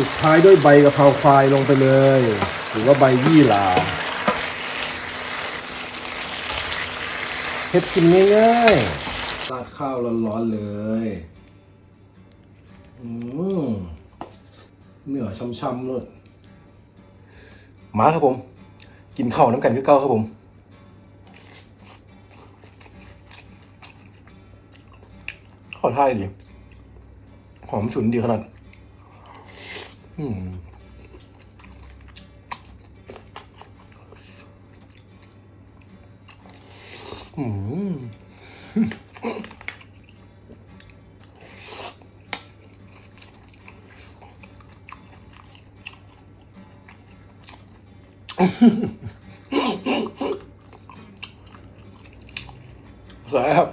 ปิดท้ายด้วยใบกะเพราควายลงไปเลย หรือว่าใบยี่หร่าเฮ็ดกินง่ายๆราดข้าวร้อนๆเลยอืมเนื้อช่ำๆเลยมาครับผม กินข้าวน้ำกันคือเก้าครับผมขอท่ายดิหอมฉุนดีขนาด อืมอืมแซ่บ